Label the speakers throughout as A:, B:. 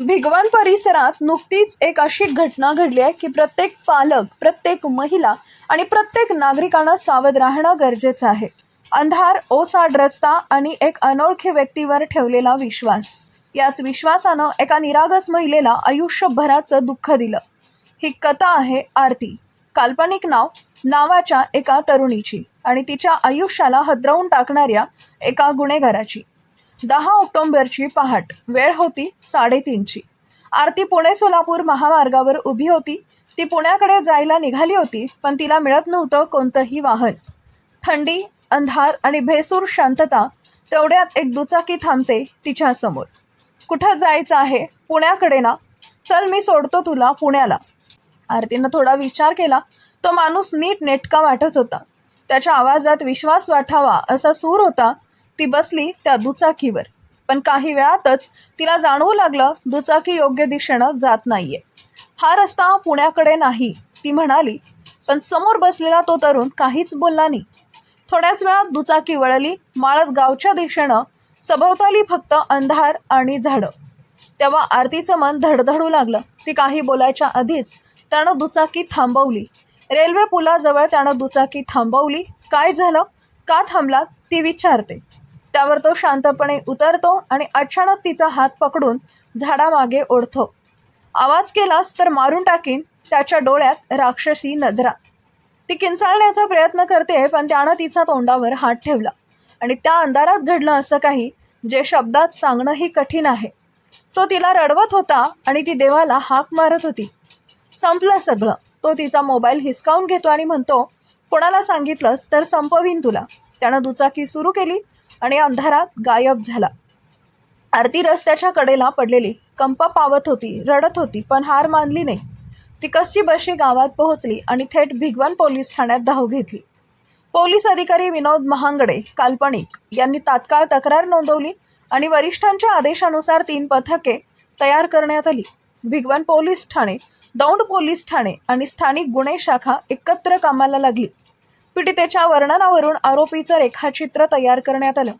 A: भिगवण परिसरात नुकतीच एक अशी घटना घडली आहे की प्रत्येक पालक प्रत्येक महिला आणि प्रत्येक नागरिकांना सावध राहणं गरजेचं आहे. अंधार ओसाड रस्ता आणि एक अनोळखी व्यक्तीवर ठेवलेला विश्वास. याच विश्वासानं एका निरागस महिलेला आयुष्यभराचं दुःख दिलं. ही कथा आहे आरती. काल्पनिक नाव नावाच्या एका तरुणीची आणि तिच्या आयुष्याला हदरवून टाकणाऱ्या एका गुन्हेगाराची. दहा ऑक्टोंबरची पहाट. वेळ होती साडेतीनची. आरती पुणे सोलापूर महामार्गावर उभी होती. ती पुण्याकडे जायला निघाली होती पण तिला मिळत नव्हतं कोणतंही वाहन. थंडी अंधार आणि भेसूर शांतता तेवढ्यात एक दुचाकी थांबते तिच्यासमोर कुठं जायचं आहे? पुण्याकडे ना? चल मी सोडतो तुला पुण्याला. आरतीनं थोडा विचार केला. तो माणूस नीट नेटका वाटत होता. त्याच्या आवाजात विश्वास वाटावा असा सूर होता. ती बसली त्या दुचाकीवर. पण काही वेळातच तिला जाणवू लागलं दुचाकी योग्य दिशेनं जात नाहीये. हा रस्ता पुण्याकडे नाही ती म्हणाली. पण समोर बसलेला तो तरुण काहीच बोलला नाही. थोड्याच वेळात दुचाकी वळली माळत गावच्या दिशेनं सभोवताली फक्त अंधार आणि झाडं. तेव्हा आरतीचं मन धडधडू लागलं. ती काही बोलायच्या आधीच त्यानं दुचाकी थांबवली. रेल्वे पुलाजवळ त्यानं दुचाकी थांबवली. काय झालं? का थांबला? ती विचारते. त्यावर तो शांतपणे उतरतो आणि अचानक तिचा हात पकडून झाडामागे ओढतो. आवाज केलास तर मारून टाकीन त्याच्या डोळ्यात राक्षसी नजरा. ती किंचाळण्याचा प्रयत्न करते पण त्यानं तिचा तोंडावर हात ठेवला. आणि त्या अंधारात घडलं असं काही जे शब्दात सांगणंही कठीण आहे. तो तिला रडवत होता आणि ती देवाला हाक मारत होती. संपलं सगळं. तो तिचा मोबाईल हिसकावून घेतो आणि म्हणतो कोणाला सांगितलंस तर संपवीन तुला. त्यानं दुचाकी सुरू केली आणि अंधारात गायब झाला. आरती रस्त्याच्या कडेला पडलेली. कंप पावत होती रडत होती पण हार मानली नाही. तिकसची बशी गावात पोहोचली आणि थेट भिगवण पोलीस ठाण्यात धाव घेतली. पोलीस अधिकारी विनोद महांगडे काल्पनिक यांनी तात्काळ तक्रार नोंदवली आणि वरिष्ठांच्या आदेशानुसार तीन पथके तयार करण्यात आली. भिगवण पोलीस ठाणे दौंड पोलीस ठाणे आणि स्थानिक गुन्हे शाखा एकत्र कामाला लागली. पीडितेच्या वर्णनावरून आरोपीचं रेखाचित्र तयार करण्यात आलं.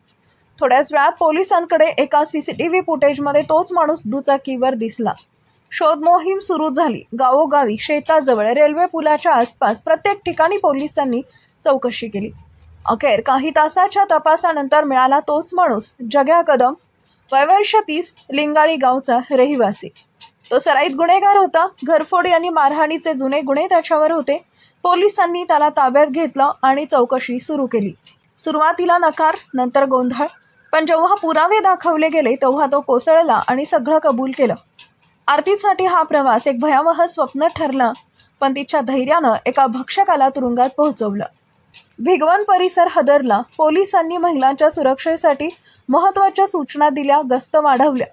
A: थोड्याच वेळात पोलिसांकडे एका सी सी टी व्ही फुटेजमध्ये तोच माणूस दुचाकीवर दिसला. शोध मोहीम सुरू झाली. गावोगावी शेताजवळ रेल्वे पुलाच्या आसपास प्रत्येक ठिकाणी पोलिसांनी चौकशी केली. अखेर काही तासाच्या तपासानंतर मिळाला तोच माणूस जग्या कदम वयवर्ष तीस लिंगाळी गावचा रहिवासी. तो सराईत गुन्हेगार होता. घरफोडी आणि मारहाणीचे जुने गुन्हे त्याच्यावर होते. पोलिसांनी त्याला ताब्यात घेतलं आणि चौकशी सुरू केली. सुरुवातीला नकार नंतर गोंधळ. पण जेव्हा पुरावे दाखवले गेले तेव्हा तो कोसळला आणि सगळं कबूल केलं. आरतीसाठी हा प्रवास एक भयावह स्वप्न ठरला पण तिच्या धैर्यानं एका भक्षकाला तुरुंगात पोहोचवलं. भिगवण परिसर हदरला. पोलिसांनी महिलांच्या सुरक्षेसाठी महत्त्वाच्या सूचना दिल्या गस्त वाढवल्या.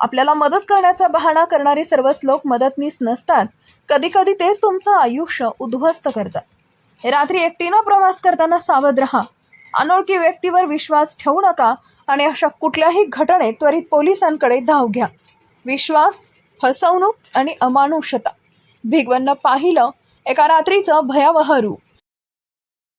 A: आपल्याला मदत करण्याचा बहाणा करणारे सर्वच लोक मदतनीस नसतात. कधीकधी तेच तुमचं आयुष्य उद्ध्वस्त करतात. रात्री एकटीनं प्रवास करताना सावध राहा. अनोळखी व्यक्तीवर विश्वास ठेवू नका आणि अशा कुठल्याही घटनेत त्वरित पोलिसांकडे धाव घ्या. विश्वास फसवणूक आणि अमानुषता. भिगवणनं पाहिलं एका रात्रीचं भयावह रूप.